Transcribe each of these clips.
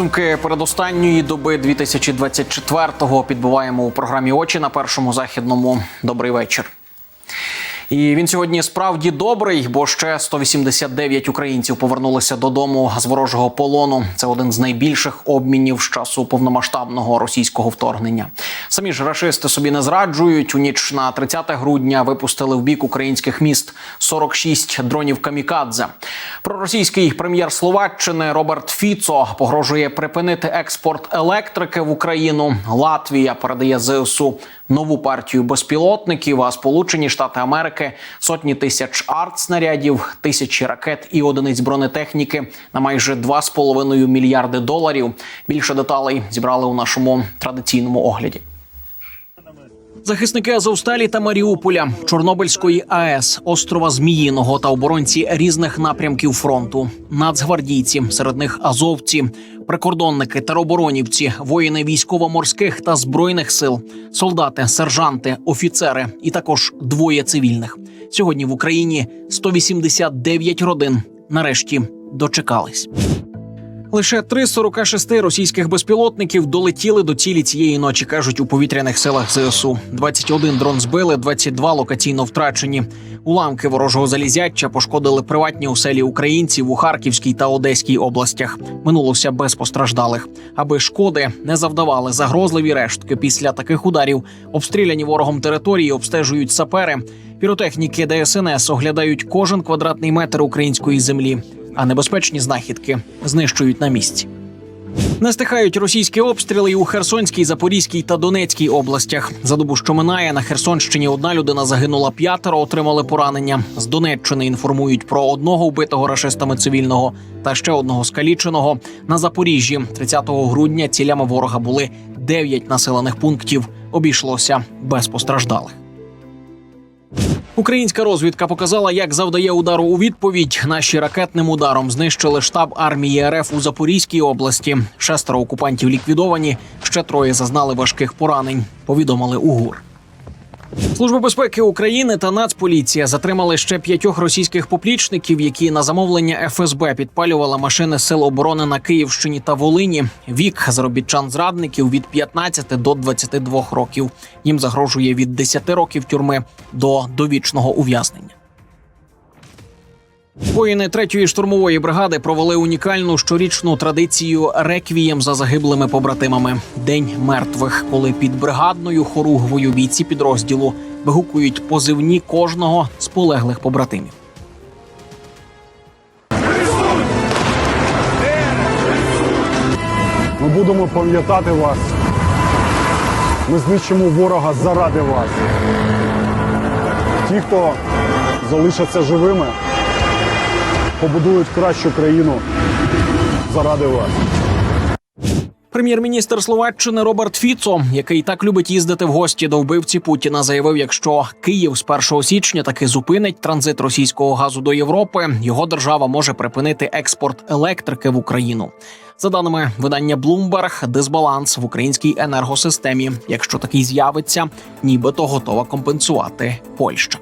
Підсумки передостанньої доби 2024-го підбиваємо у програмі Очі на першому західному. Добрий вечір. І він сьогодні справді добрий, бо ще 189 українців повернулися додому з ворожого полону. Це один з найбільших обмінів з часу повномасштабного російського вторгнення. Самі ж рашисти собі не зраджують. У ніч на 30 грудня випустили в бік українських міст 46 дронів камікадзе. Проросійський прем'єр Словаччини Роберт Фіцо погрожує припинити експорт електрики в Україну. Латвія передає ЗСУ нову партію безпілотників. А Сполучені Штати Америки сотні тисяч артснарядів, тисячі ракет і одиниць бронетехніки на майже 2,5 мільярди доларів. Більше деталей зібрали у нашому традиційному огляді. Захисники Азовсталі та Маріуполя, Чорнобильської АЕС, острова Зміїного та оборонці різних напрямків фронту, нацгвардійці, серед них азовці, прикордонники, тероборонівці, воїни військово-морських та збройних сил, солдати, сержанти, офіцери і також двоє цивільних. Сьогодні в Україні 189 родин. Нарешті дочекались. Лише три з 46 російських безпілотників долетіли до цілі цієї ночі, кажуть у повітряних силах ЗСУ. 21 дрон збили, 22 локаційно втрачені. Уламки ворожого залізяча пошкодили приватні оселі українців у Харківській та Одеській областях. Минулося без постраждалих. Аби шкоди не завдавали загрозливі рештки після таких ударів. Обстріляні ворогом території обстежують сапери. Піротехніки ДСНС оглядають кожен квадратний метр української землі а небезпечні знахідки знищують на місці. Не стихають російські обстріли і у Херсонській, Запорізькій та Донецькій областях. За добу, що минає на Херсонщині, одна людина загинула, п'ятеро отримали поранення. З Донеччини інформують про одного вбитого рашистами цивільного та ще одного скаліченого. На Запоріжжі 30 грудня цілями ворога були 9 населених пунктів. Обійшлося без постраждалих. Українська розвідка показала, як завдає удару у відповідь. Наші ракетним ударом знищили штаб армії РФ у Запорізькій області. Шестеро окупантів ліквідовані. Ще троє зазнали важких поранень. Повідомили УГУР. Служба безпеки України та Нацполіція затримали ще п'ятьох російських поплічників, які на замовлення ФСБ підпалювали машини сил оборони на Київщині та Волині. Вік заробітчан зрадників від 15 до 22 років. Їм загрожує від 10 років тюрми до довічного ув'язнення. Воїни третьої штурмової бригади провели унікальну щорічну традицію реквієм за загиблими побратимами День мертвих, коли під бригадною хоругвою бійці підрозділу вигукують позивні кожного з полеглих побратимів. Ми будемо пам'ятати вас. Ми знищимо ворога заради вас. Ті, хто залишаться живими, побудують кращу країну заради вас. Прем'єр-міністр Словаччини Роберт Фіцо, який так любить їздити в гості до вбивці Путіна, заявив: якщо Київ з 1 січня таки зупинить транзит російського газу до Європи, його держава може припинити експорт електрики в Україну. За даними видання Bloomberg, дисбаланс в українській енергосистемі, якщо такий з'явиться, нібито готова компенсувати Польща.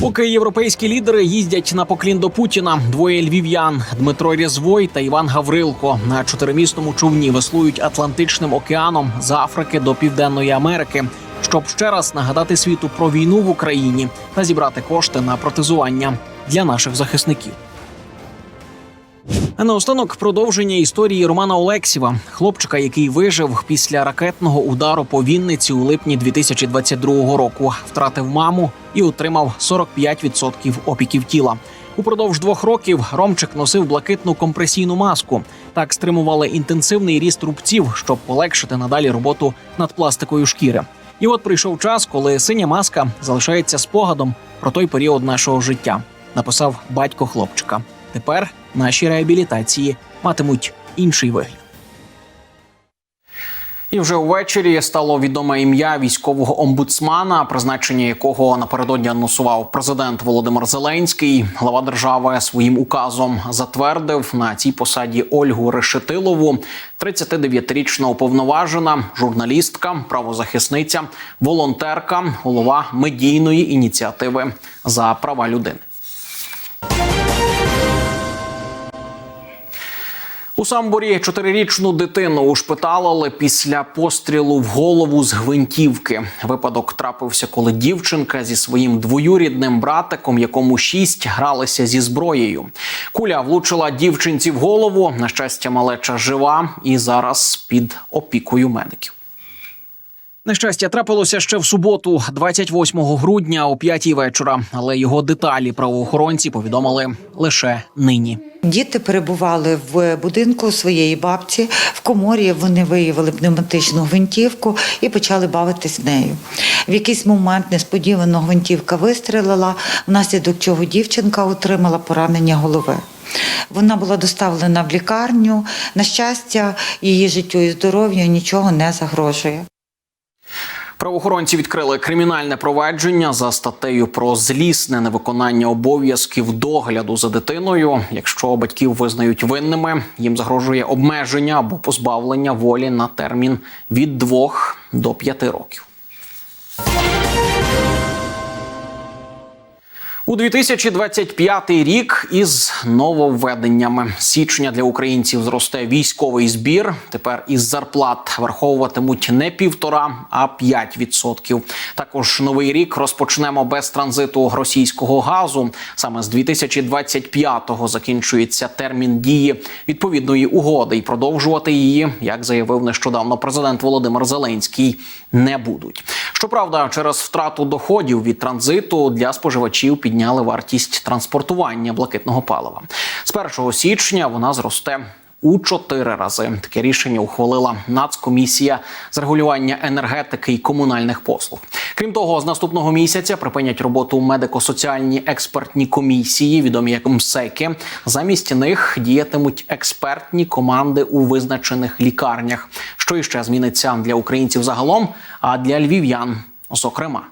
Поки європейські лідери їздять на поклін до Путіна, двоє львів'ян Дмитро Рєзвой та Іван Гаврилко на чотиримісному човні веслують Атлантичним океаном з Африки до Південної Америки, щоб ще раз нагадати світу про війну в Україні та зібрати кошти на протезування для наших захисників. А наостанок продовження історії Романа Олексєва, хлопчика, який вижив після ракетного удару по Вінниці у липні 2022 року, втратив маму і отримав 45% опіків тіла. Упродовж двох років Ромчик носив блакитну компресійну маску. Так стримували інтенсивний ріст рубців, щоб полегшити надалі роботу над пластикою шкіри. І от прийшов час, коли синя маска залишається спогадом про той період нашого життя, написав батько хлопчика. Тепер наші реабілітації матимуть інший вигляд. І вже увечері стало відоме ім'я військового омбудсмана, призначення якого напередодні анонсував президент Володимир Зеленський. Глава держави своїм указом затвердив на цій посаді Ольгу Решетилову, 39-річна уповноважена, журналістка, правозахисниця, волонтерка, голова медійної ініціативи за права людини. У Самборі чотирирічну дитину ушпиталили після пострілу в голову з гвинтівки. Випадок трапився, коли дівчинка зі своїм двоюрідним братиком, якому шість, гралися зі зброєю. Куля влучила дівчинці в голову. На щастя, малеча жива і зараз під опікою медиків. Нещастя трапилося ще в суботу, 28 грудня о 5 вечора, але його деталі правоохоронці повідомили лише нині. Діти перебували в будинку своєї бабці. В коморі вони виявили пневматичну гвинтівку і почали бавитись нею. В якийсь момент несподівано гвинтівка вистрілила, внаслідок чого дівчинка отримала поранення голови. Вона була доставлена в лікарню. На щастя, її життю і здоров'ю нічого не загрожує. Правоохоронці відкрили кримінальне провадження за статтею про злісне невиконання обов'язків догляду за дитиною. Якщо батьків визнають винними, їм загрожує обмеження або позбавлення волі на термін від двох до п'яти років. У 2025 рік із нововведеннями січня для українців зросте військовий збір. Тепер із зарплат враховуватимуть не півтора, а 5%. Також новий рік розпочнемо без транзиту російського газу. Саме з 2025-го закінчується термін дії відповідної угоди, і продовжувати її, як заявив нещодавно президент Володимир Зеленський, не будуть. Щоправда, через втрату доходів від транзиту для споживачів підняли вартість транспортування блакитного палива. З 1 січня вона зросте. У чотири рази таке рішення ухвалила Нацкомісія з регулювання енергетики і комунальних послуг. Крім того, з наступного місяця припинять роботу медико-соціальні експертні комісії, відомі як МСЕКи. Замість них діятимуть експертні команди у визначених лікарнях. Що іще зміниться для українців загалом, а для львів'ян, зокрема.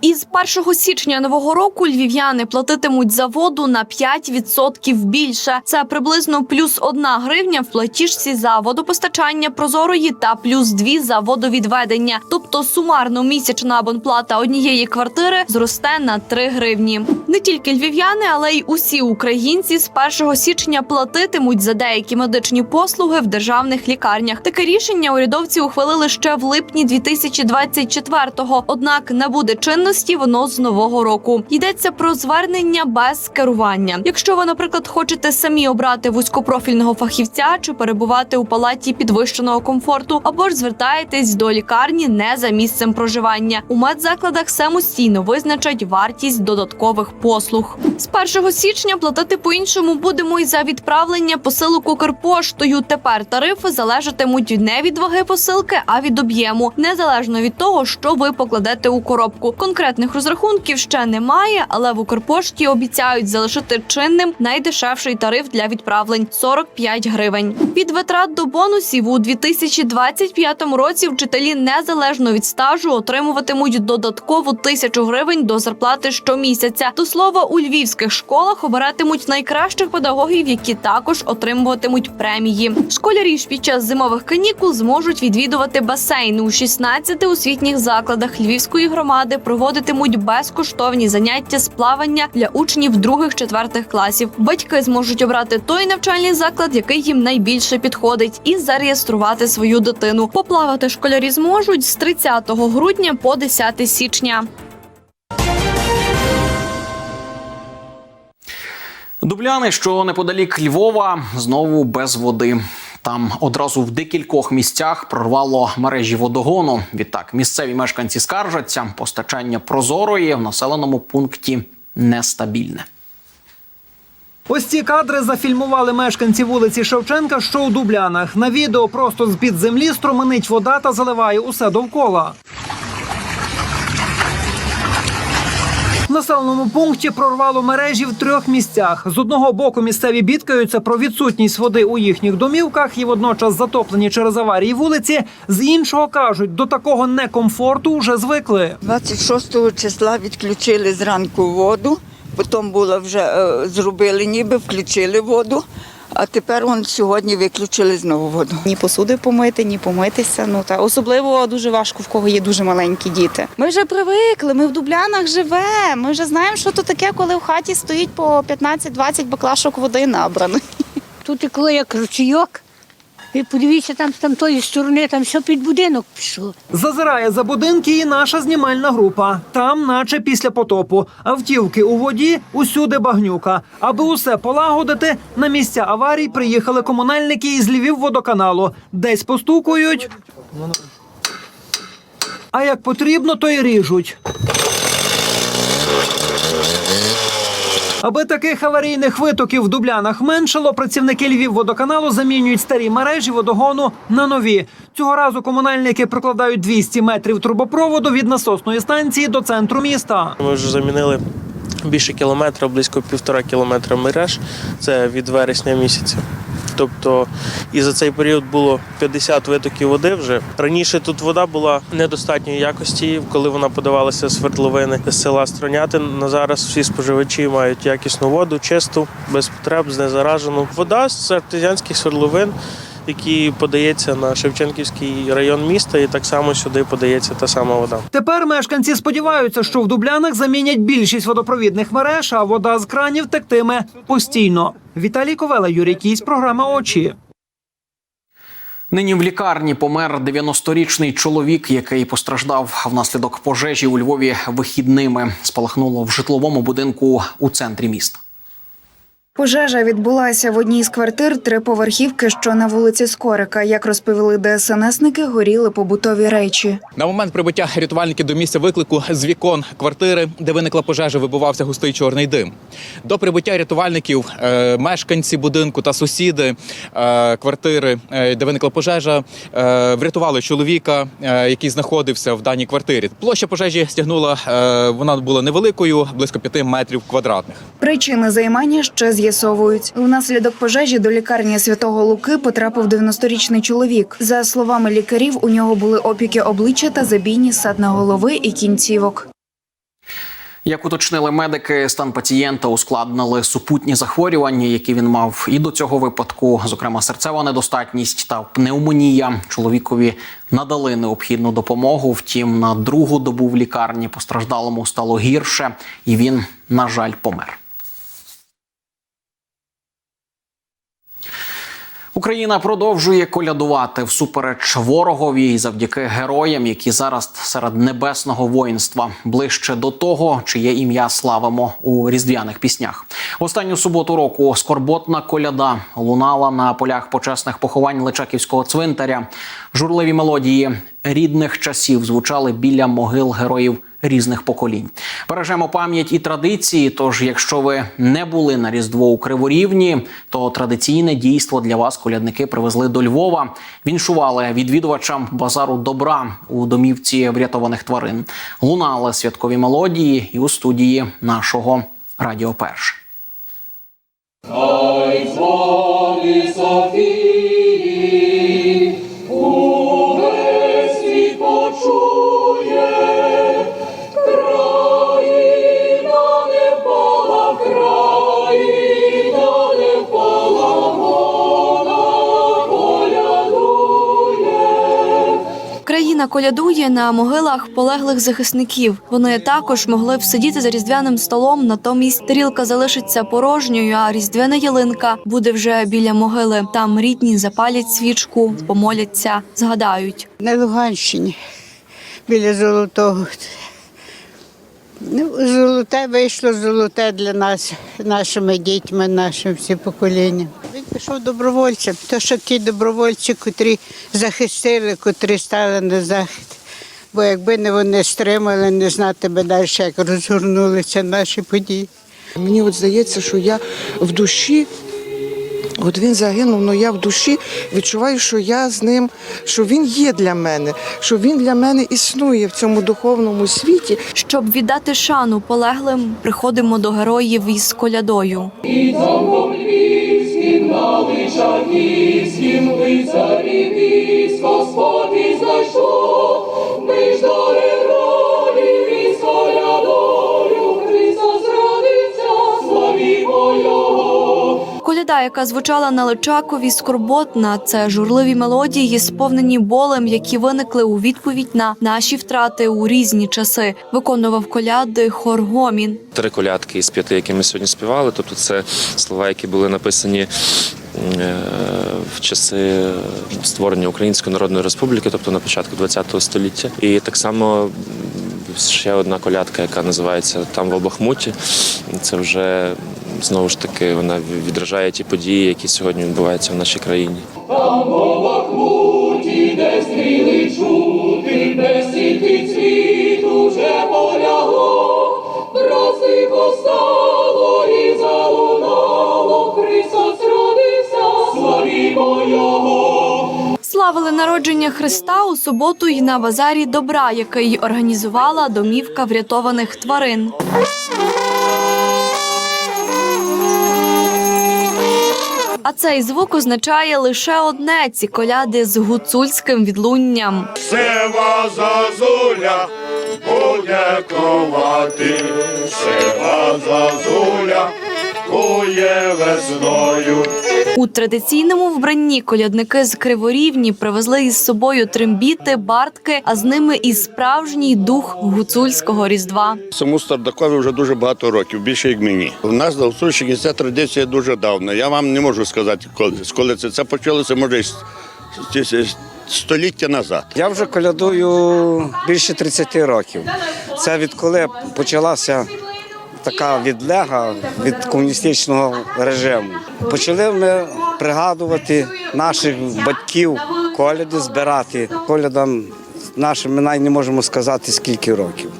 Із 1 січня нового року львів'яни платитимуть за воду на 5% більше. Це приблизно плюс 1 гривня в платіжці за водопостачання прозорої та плюс 2 за водовідведення. Тобто сумарно місячна абонплата однієї квартири зросте на 3 гривні. Не тільки львів'яни, але й усі українці з 1 січня платитимуть за деякі медичні послуги в державних лікарнях. Таке рішення урядовці ухвалили ще в липні 2024-го, Однак не буде чинності воно з нового року. Йдеться про звернення без керування. Якщо ви, наприклад, хочете самі обрати вузькопрофільного фахівця чи перебувати у палаті підвищеного комфорту, або ж звертаєтесь до лікарні не за місцем проживання. У медзакладах самостійно визначать вартість додаткових послуг. З 1 січня платити по-іншому будемо і за відправлення посилок Укрпоштою. Тепер тарифи залежатимуть не від ваги посилки, а від об'єму, незалежно від того, що ви покладете у коробку. Конкретних розрахунків ще немає, але в Укрпошті обіцяють залишити чинним найдешевший тариф для відправлень 45 гривень. Від витрат до бонусів у 2025 році вчителі незалежно від стажу отримуватимуть додаткову тисячу гривень до зарплати щомісяця. До слова, у львівських школах обиратимуть найкращих педагогів, які також отримуватимуть премії. Школярі ж під час зимових канікул зможуть відвідувати басейн у 16 освітніх закладах Львівської громади. Проводитимуть безкоштовні заняття з плавання для учнів других-четвертих класів. Батьки зможуть обрати той навчальний заклад, який їм найбільше підходить, і зареєструвати свою дитину. Поплавати школярі зможуть з 30 грудня по 10 січня. Дубляни, що неподалік Львова, знову без води. Там одразу в декількох місцях прорвало мережі водогону. Відтак місцеві мешканці скаржаться, постачання прозорої в населеному пункті нестабільне. Ось ці кадри зафільмували мешканці вулиці Шевченка, що у Дублянах. На відео просто з під землі струменить вода та заливає усе довкола. Населеному пункті прорвало мережі в трьох місцях. З одного боку місцеві бідкаються про відсутність води у їхніх домівках і водночас затоплені через аварії вулиці. З іншого кажуть, до такого некомфорту вже звикли. 26 числа відключили зранку воду, потім було вже е, зробили, ніби включили воду, а тепер он сьогодні виключили знову воду. ні посуди помити, ні помитися. Ну та особливо дуже важко в кого є дуже маленькі діти. Ми вже привикли, ми в дублянах живемо. Ми вже знаємо, що то таке, коли в хаті стоїть по 15-20 баклашок води набраної. тут коли як ручійок. І подивіться, там з тамтої сторони, там все під будинок пішло. Зазирає за будинки і наша знімальна група. Там, наче після потопу. Автівки у воді, усюди багнюка. Аби усе полагодити, на місця аварій приїхали комунальники із Львів водоканалу. Десь постукують. А як потрібно, то й ріжуть. Аби таких аварійних витоків в Дублянах меншало, працівники Львівводоканалу замінюють старі мережі водогону на нові. Цього разу комунальники прокладають 200 метрів трубопроводу від насосної станції до центру міста. Ми вже замінили більше кілометра, близько півтора кілометра мереж. Це від вересня місяця. Тобто і за цей період було 50 витоків води вже. Раніше тут вода була недостатньої якості, коли вона подавалася з свердловини з села Стронятин. На зараз всі споживачі мають якісну воду, чисту, без потреб, знезаражену. Вода з артезіанських свердловин, які подається на Шевченківський район міста, і так само сюди подається та сама вода. Тепер мешканці сподіваються, що в Дублянах замінять більшість водопровідних мереж, а вода з кранів тектиме постійно. Віталій Ковела, Юрій Кісь, програма Очі. Нині в лікарні помер 90-річний чоловік, який постраждав внаслідок пожежі у Львові вихідними. Спалахнуло в житловому будинку у центрі міста. Пожежа відбулася в одній з квартир триповерхівки, що на вулиці Скорика. Як розповіли ДСНСники, горіли побутові речі. На момент прибуття рятувальників до місця виклику з вікон квартири, де виникла пожежа, вибивався густий чорний дим. До прибуття рятувальників е, мешканці будинку та сусіди е, квартири, е, де виникла пожежа, врятували чоловіка, який знаходився в даній квартирі. Площа пожежі стягнула, вона була невеликою, близько 5 метрів квадратних. Причини займання ще з'ясовують. Внаслідок пожежі до лікарні Святого Луки потрапив 90-річний чоловік. За словами лікарів, у нього були опіки обличчя та забійні ссадна голови і кінцівок. Як уточнили медики, стан пацієнта ускладнили супутні захворювання, які він мав і до цього випадку, зокрема серцева недостатність та пневмонія. Чоловікові надали необхідну допомогу. Втім, на другу добу в лікарні постраждалому стало гірше, і він, на жаль, помер. Україна продовжує колядувати всупереч ворогові і завдяки героям, які зараз серед небесного воїнства ближче до того, чиє ім'я славимо у різдвяних піснях. Останню суботу року скорботна коляда лунала на полях почесних поховань Личаківського цвинтаря. Журливі мелодії рідних часів звучали біля могил героїв різних поколінь. Бережемо пам'ять і традиції. Тож, якщо ви не були на Різдво у Криворівні, то традиційне дійство для вас колядники привезли до Львова. Віншували відвідувачам базару добра у домівці врятованих тварин. Лунали святкові мелодії і у студії нашого Радіо Перше. Країна колядує на могилах полеглих захисників. Вони також могли б сидіти за різдвяним столом, натомість тарілка залишиться порожньою, а різдвяна ялинка буде вже біля могили. Там рідні запалять свічку, помоляться, згадають. На Луганщині, біля Золотого. Ну, золоте вийшло золоте для нас, нашими дітьми, нашим всі поколінням. Він пішов добровольцем. То, що ті добровольці, котрі захистили, котрі стали на захід. Бо якби не вони стримали, не знати би далі, як розгорнулися наші події. Мені от здається, що я в душі, от він загинув, але я в душі відчуваю, що я з ним, що він є для мене, що він для мене існує в цьому духовному світі. Щоб віддати шану полеглим, приходимо до героїв із колядою. Коляда, яка звучала на Личакові, скорботна. Це журливі мелодії, сповнені болем, які виникли у відповідь на наші втрати у різні часи. Виконував коляди хор гомін. три колядки із п'яти, які ми сьогодні співали. Тобто це слова, які були написані е, в часи створення Української Народної Республіки, тобто на початку ХХ століття. І так само ще одна колядка, яка називається Там в Бахмуті. Це вже знову ж таки вона відражає ті події, які сьогодні відбуваються в нашій країні. Народження Христа у суботу й на базарі добра, який організувала домівка врятованих тварин. А цей звук означає лише одне ці коляди з гуцульським відлунням. Сива зазуля буде ковати, сива зазуля кує весною. У традиційному вбранні колядники з Криворівні привезли із собою трембіти, бартки, а з ними і справжній дух гуцульського різдва. Саму Стардакові вже дуже багато років, більше як мені. У нас на Гуцульщині ця традиція дуже давно. Я вам не можу сказати, коли, коли це. Це почалося, може, століття назад. Я вже колядую більше 30 років. Це відколи почалася така відлега від комуністичного режиму. Почали ми пригадувати наших батьків, коляди збирати. Колядам нашим ми навіть не можемо сказати, скільки років.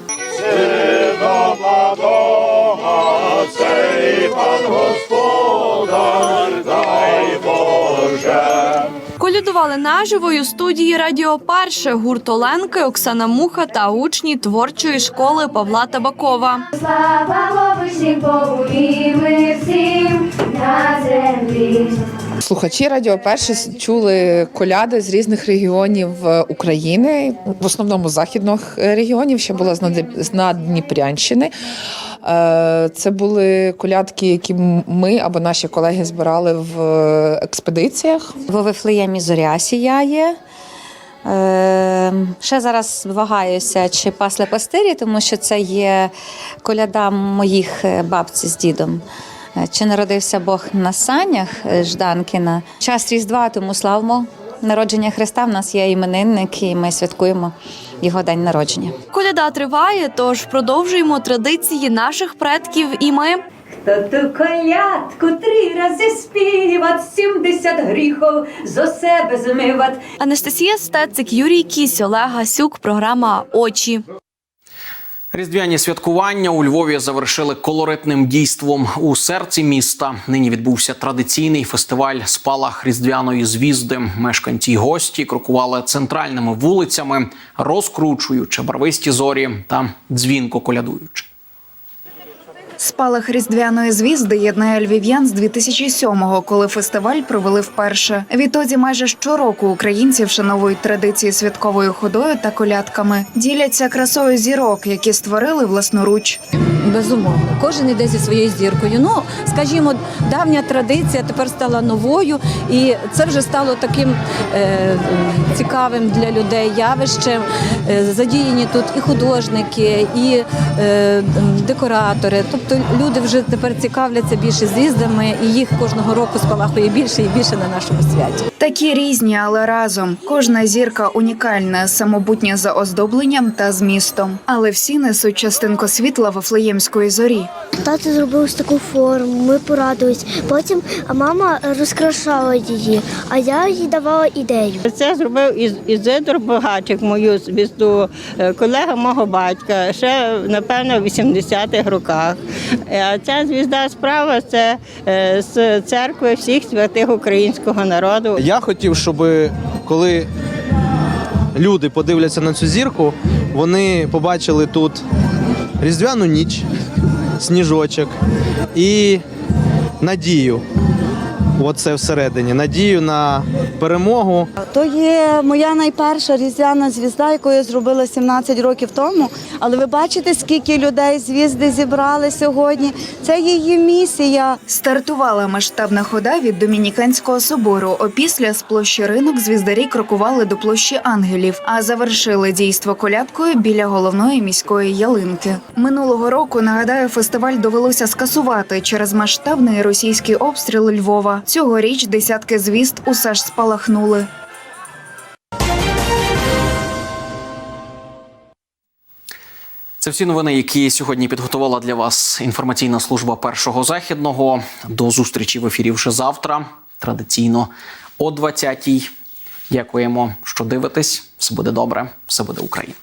Цей пан господар, дай Боже. Колядували наживою студії Радіо Перше гурт Оленки, Оксана Муха та учні творчої школи Павла Табакова. Слава Вишні Богу і ми всім на землі. Слухачі Радіо Перше чули коляди з різних регіонів е, України, в основному західних е, регіонів, ще була з Наддніпрянщини. Е, Це були колядки, які ми або наші колеги збирали в експедиціях. В Вифлеємі зоря сіяє. Ще зараз вагаюся, чи пасли пастирі, тому що це є коляда моїх бабці з дідом. Е, Чи народився Бог на санях е, Жданкіна? Час Різдва, тому славмо народження Христа. В нас є іменинник, і ми святкуємо його день народження. Коляда триває, тож продовжуємо традиції наших предків і ми. Хто ту колядку три рази співат, сімдесят гріхов зо себе змиват. Анастасія Стецик, Юрій Кісь, Олег Гасюк, програма Очі. Різдвяні святкування у Львові завершили колоритним дійством у серці міста. Нині відбувся традиційний фестиваль спалах різдвяної звізди. Мешканці й гості крокували центральними вулицями, розкручуючи барвисті зорі та дзвінко колядуючи. Спалах різдвяної звізди єднає львів'ян з 2007-го, коли фестиваль провели вперше. Відтоді майже щороку українці вшановують традиції святковою ходою та колядками, діляться красою зірок, які створили власноруч. Безумовно, кожен іде зі своєю зіркою. Ну, скажімо, давня традиція тепер стала новою, і це вже стало таким е, цікавим для людей явищем. Е, задіяні тут і художники, і е, декоратори. Тобто люди вже тепер цікавляться більше звіздами, і їх кожного року спалахує більше і більше на нашому святі. Такі різні, але разом. Кожна зірка унікальна, самобутня за оздобленням та змістом. Але всі несуть частинку світла Вифлеємської зорі. Тато зробив ось таку форму, ми порадились. Потім а мама розкрашала її, а я їй давала ідею. Це зробив Із- Ізидор Богачик, мою звізду, е, колега мого батька, ще напевно в 80-х роках. Е, ця звізда справа це е, з церкви всіх святих українського народу. Я хотів, щоб коли люди подивляться на цю зірку, вони побачили тут різдвяну ніч, сніжочок і надію. Оце всередині. Надію на перемогу. То є моя найперша різдвяна звізда, яку я зробила 17 років тому. Але ви бачите, скільки людей звізди зібрали сьогодні. Це її місія. Стартувала масштабна хода від Домініканського собору. Опісля з площі ринок звіздарі крокували до площі ангелів, а завершили дійство колядкою біля головної міської ялинки. Минулого року нагадаю, фестиваль довелося скасувати через масштабний російський обстріл Львова. Цьогоріч десятки звізд усе ж спалахнули. Це всі новини, які сьогодні підготувала для вас інформаційна служба першого західного. До зустрічі в ефірі вже завтра. Традиційно о 20-й. Дякуємо, що дивитесь. Все буде добре, все буде Україна.